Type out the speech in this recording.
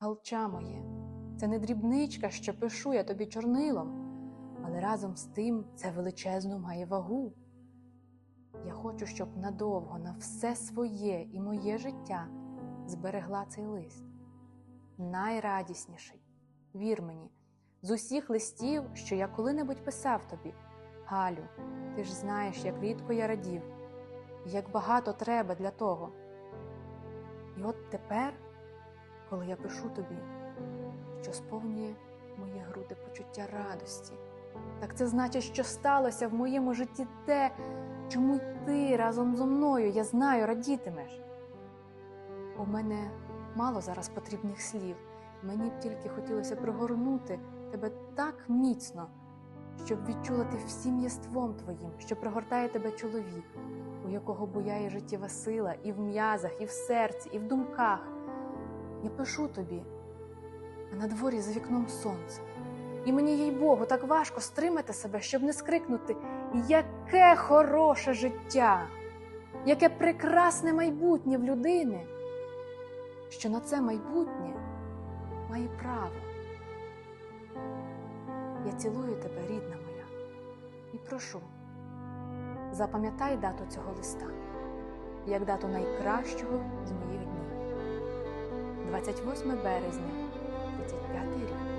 Галча моє, це не дрібничка, що пишу я тобі чорнилом, але разом з тим це величезну має вагу. Я хочу, щоб надовго на все своє і моє життя зберегла цей лист. Найрадісніший, вір мені, з усіх листів, що я коли-небудь писав тобі. Галю, ти ж знаєш, як рідко я радів, і як багато треба для того. І от тепер, коли я пишу тобі, що сповнює мої груди почуття радості, так це значить, що сталося в моєму житті те, чому й ти разом зо мною, я знаю, радітимеш. У мене мало зараз потрібних слів, мені б тільки хотілося пригорнути тебе так міцно, щоб відчула ти всім єством твоїм, що пригортає тебе чоловік, у якого буяє життєва сила і в м'язах, і в серці, і в думках. Я пишу тобі, а на дворі за вікном сонце. І мені, їй Богу, так важко стримати себе, щоб не скрикнути Яке хороше життя, яке прекрасне майбутнє в людини, що на це майбутнє має право. Я цілую тебе, рідна моя, і прошу, запам'ятай дату цього листа, як дату найкращого з моїх днів. 28 березня, 35 рік.